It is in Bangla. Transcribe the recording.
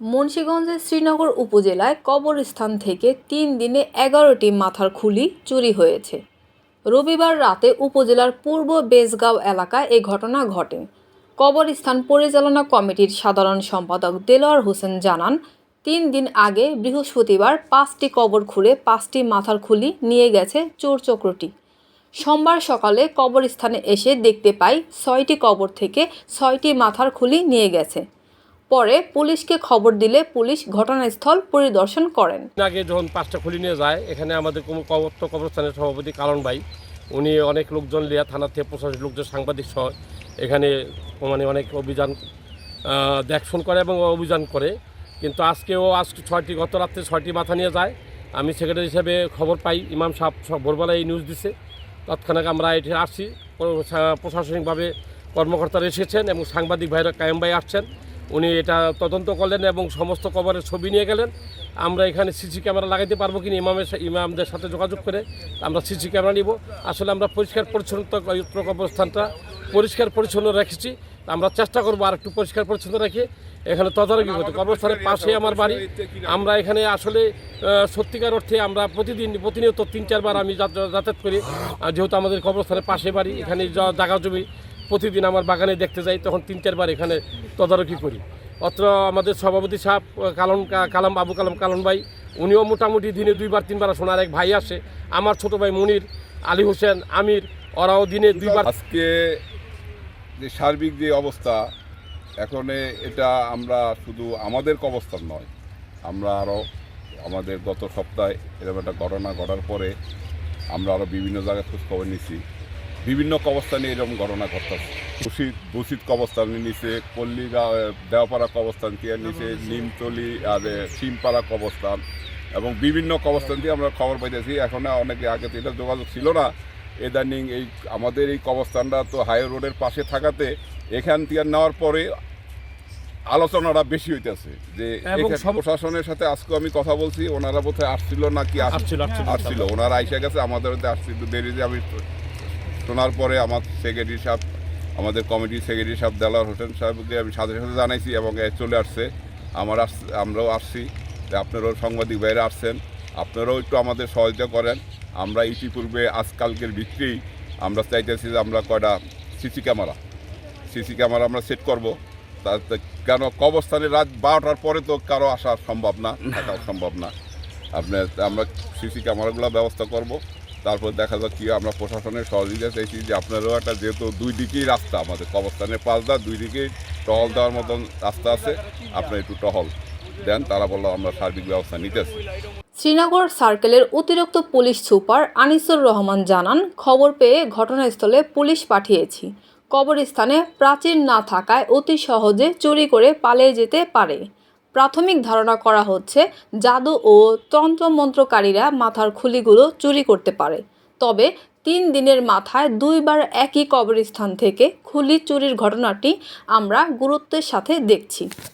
মুন্সিগঞ্জের শ্রীনগর উপজেলায় কবরস্থান থেকে তিন দিনে এগারোটি মাথার খুলি চুরি হয়েছে। রবিবার রাতে উপজেলার পূর্ব বেজগাঁও এলাকায় এ ঘটনা ঘটে। কবরস্থান পরিচালনা কমিটির সাধারণ সম্পাদক দেলোয়ার হোসেন জানান, তিন দিন আগে বৃহস্পতিবার পাঁচটি কবর খুলে পাঁচটি মাথার খুলি নিয়ে গেছে চোর চক্রটি সোমবার সকালে কবরস্থানে এসে দেখতে পাই ছয়টি কবর থেকে ছয়টি মাথার খুলি নিয়ে গেছে। পরে পুলিশকে খবর দিলে পুলিশ ঘটনাস্থল পরিদর্শন করেন। আগে যখন পাঁচটা খুলি নিয়ে যায়, এখানে আমাদের কোনো কবর তো কবরস্থানের সভাপতি কারণ ভাই, উনি অনেক লোকজন লিয়া থানা থেকে প্রশাসনিক লোকজন সাংবাদিক সহ এখানে মানে অনেক অভিযান দেখশন করে এবং অভিযান করে। কিন্তু আজকেও আজকে ছয়টি, গত রাত্রে ছয়টি মাথা নিয়ে যায়। আমি সেক্রেটারি হিসেবে খবর পাই, ইমাম সাহেব ভোরবেলায় এই নিউজ দিছে। তৎক্ষণাৎ আমরা এটি আসছি প্র- প্রশাসনিকভাবে কর্মকর্তারা এসেছেন এবং সাংবাদিক ভাইরা কায়েম ভাই আসছেন। উনি এটা তদন্ত করলেন এবং সমস্ত কবরের ছবি নিয়ে গেলেন। আমরা এখানে সিসি ক্যামেরা লাগাইতে পারব কিনা ইমামের ইমামদের সাথে যোগাযোগ করে আমরা সিসি ক্যামেরা নিব। আসলে আমরা পরিষ্কার পরিচ্ছন্নতা কবরস্থানটা পরিষ্কার পরিচ্ছন্ন রেখেছি। আমরা চেষ্টা করব আর একটু পরিষ্কার পরিচ্ছন্ন রেখে এখানে তদারকি করতে। কবরস্থানের পাশে আমার বাড়ি। আমরা এখানে আসলে সত্যিকার অর্থে আমরা প্রতিদিন প্রতিনিয়ত তিন চারবার আমি যাতায়াত করি। যেহেতু আমাদের কবরস্থানের পাশে বাড়ি, এখানে জায়গা জমি প্রতিদিন আমার বাগানে দেখতে যাই, তখন তিন চারবার এখানে তদারকি করি। অত্র আমাদের সভাপতি সাহেব কালন কালাম আবু কালাম কালন ভাই, উনিও মোটামুটি দিনে দুইবার, তিনবার আসুন আর এক ভাই আসে। আমার ছোট ভাই মনির, আলী হোসেন, আমির, ওরাও দিনে দুইবার আজকে যে সার্বিক যে অবস্থা, এখন এটা আমরা শুধু আমাদের কবস্থান নয়, আমরা আরও আমাদের গত সপ্তাহে এরকম একটা ঘটনা ঘটার পরে আমরা আরও বিভিন্ন জায়গায় খোঁজখবর নিছি। বিভিন্ন কবস্থানে এরকম ঘটনা ঘটতেছে। বসিত বসিত কবস্থানে নিচে পল্লীগাঁও দেওপাড়া কবস্থান থেকে নিচে নিমতলি আর সিমপাড়া কবস্থান এবং বিভিন্ন কবস্থান থেকে আমরা খবর পাইতেছি। এখন অনেকে আগে তো এটা যোগাযোগ ছিল না। ইদানিং এই আমাদের এই কবস্থানটা তো হাই রোডের পাশে থাকাতে এখান থেকে নেওয়ার পরে আলোচনাটা বেশি হইতেছে যে প্রশাসনের সাথে আজকে আমি কথা বলছি ওনারা বোধহয় আসছিল নাকি আস- আসছিল, আসছিল। ওনারা আইসা গেছে আমাদের আসছিল আসছে দেরি যে আমি শোনার পরে আমার সেক্রেটারি সাহেব, আমাদের কমিটির সেক্রেটারি সাহেব দেলার হোসেন সাহেবকে আমি সাথে সাথে জানাইছি এবং চলে আসছে। আমার আস, আমরাও আসছি। আপনারাও সাংবাদিক বাইরে আসছেন। আপনারাও একটু আমাদের সহযোগিতা করেন। আমরা ইতিপূর্বে, আজকালকের ভিত্রেই আমরা চাইতেছি যে আমরা কয়টা সিসি ক্যামেরা সিসি ক্যামেরা আমরা সেট করব। তাতে কেন কবস্থানে রাত বারোটার পরে তো কারও আসা সম্ভব না, থাকাও সম্ভব না। আপনার, আমরা সিসি ক্যামেরাগুলো ব্যবস্থা করব। তারপর দেখা যাক কি আমরা প্রশাসনের সহযোগিতা চাইছি যে আপনারও একটা যেহেতু দুই দিকেই রাস্তা আমাদের কবস্থানের পাশ দা দুই দিকেই টহল দেওয়ার মতন রাস্তা আছে। আপনার একটু টহল দেন, তারা বলল আমরা সার্বিক ব্যবস্থা নিতেছি। শ্রীনগর সার্কেলের অতিরিক্ত পুলিশ সুপার আনিসুর রহমান জানান, খবর পেয়ে ঘটনাস্থলে পুলিশ পাঠিয়েছি। কবরস্থানে প্রাচীর না থাকায় অতি সহজে চুরি করে পালিয়ে যেতে পারে। প্রাথমিক ধারণা করা হচ্ছে জাদু ও তন্ত্রমন্ত্রকারীরা মাথার খুলিগুলো চুরি করতে পারে। তবে তিন দিনের মাথায় দুইবার একই কবরস্থান থেকে খুলি চুরির ঘটনাটি আমরা গুরুত্বের সাথে দেখছি।